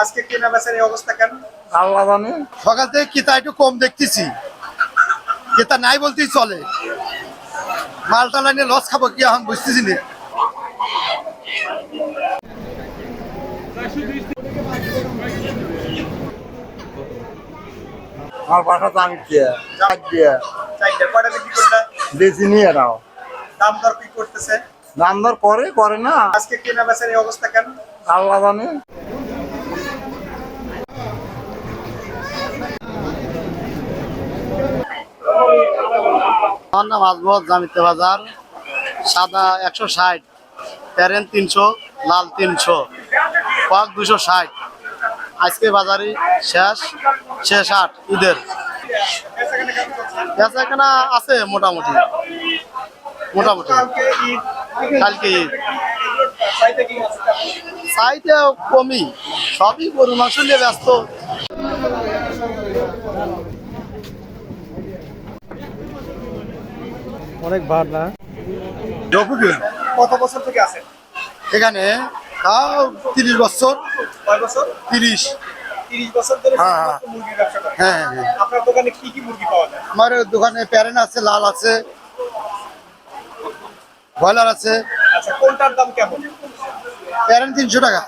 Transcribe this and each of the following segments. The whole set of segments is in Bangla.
আজকে কেনা বেচার এই অবস্থা কেন? আল্লাহ জানে। সকাল থেকে কিতা একটু কম দেখতেছি। কিতা নাই বলতেই চলে। মালটা লাইনে লস খাব কি এখন বুঝতেছি না। আমার বাসা তো দিয়ে চার দিয়ে চারটে কয়টা বিক্রি করলে? বেশি নিয়ে নাও। দাম দর কি করতেছে? দাম দর করে করে না। আজকে কেনা বেচার এই অবস্থা কেন? আল্লাহ জানে। আমার নাম জামিতে বাজার, সাদা একশো ষাট প্যারেন তিনশো, লাল তিনশো, পাক দুশো ষাট। আজকে বাজারে শেষ শেষ আট, ঈদের। বেচাকেনা আছে মোটামুটি মোটামুটি। কালকে ঈদ? চাইতে কমই, সবই গরু মাংস নিয়ে ব্যস্ত। অনেক ভার না। কত বছর থেকে আছে? এখানে তিরিশ বছর? কয় বছর? তিরিশ। তিরিশ বছর ধরে হ্যাঁ, হ্যাঁ। মুরগির ব্যবসা করেন হ্যাঁ হ্যাঁ। আপনার দোকানে কি কি মুরগি পাওয়া যায়? আমার দোকানে প্যারেন আছে লাল আছে। ব্রয়লার আছে। আচ্ছা কোনটার দাম কেমন? প্যারেন তিনশো টাকা।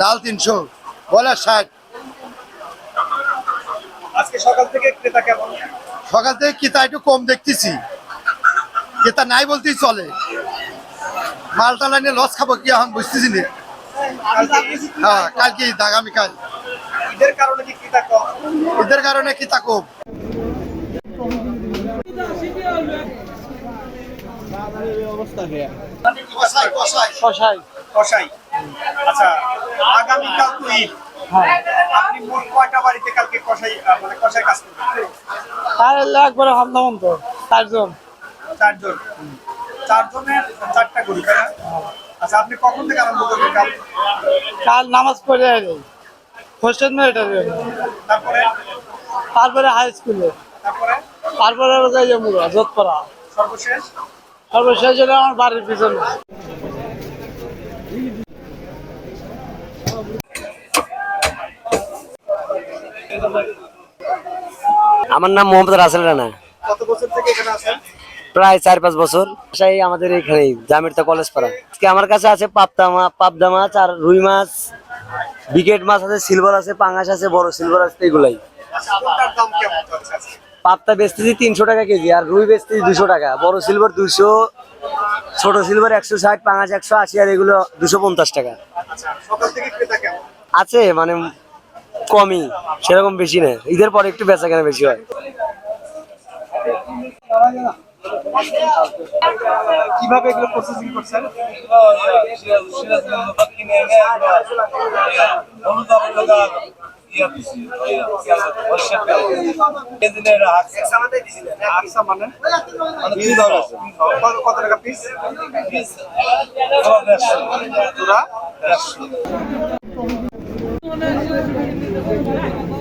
লাল তিনশো। ব্রয়লার ষাট। আজকে সকাল থেকে ক্রেতা কেমন? সকাল থেকে কিতা একটু কম দেখতেছি। কিতা নাই বলতেই চলে। মালটা লাইনে লস খাব কি এখন বুঝতেছি না। হ্যাঁ কালকে ঈদ আগামীকাল। ঈদের কারণে কি ক্রেতা কম ঈদের কারণে আচ্ছা আগামীকাল তো ঈদ। আপনি মোট কয়টা বাড়িতে কালকে কষাই মানে কষাই কাজ করবেন? তাহলে একবারে হামদাম তো চারজন। চারজন। চারজনের চারটা গরু তাই না? আচ্ছা আপনি কখন থেকে আরম্ভ করবেন কাল? কাল নামাজ পড়ে হোস্টেল তারপরে? তারপরে হাই স্কুলে তারপরে? তারপরে যাই মুরা যোধপাড়া। সর্বশেষ? সর্বশেষ হলো আমার বাড়ির পিছনে। আমার নাম মোহাম্মদ রাসেল রানা। কত বছর থেকে এখানে আছেন? প্রায় চার পাঁচ বছর। সেই আমাদের এখানেই জামিরতা কলেজ পাড়া। আজকে আমার কাছে আছে পাবদা মাছ পাবদা মাছ আর রুই মাছ। বিকেট মাছ আছে সিলভার আছে, পাঙাশ আছে, বড় সিলভার আছে, এগুলাই। পাবদা বেচতেছি তিনশো টাকা কেজি আর রুই বেচতেছি দুশো টাকা। বড় সিলভার দুশো, ছোট সিলভার একশো ষাট, পাঙাশ একশো আশি আর এগুলো দুশো পঞ্চাশ টাকা। আছে মানে কমই, সেরকম বেশি না। ঈদের পরে একটু বেচা কেনা বেশি হয়। কীভাবে এগুলো প্রসেসিং করছেন? আকসা মানে? কত- টাকা পিস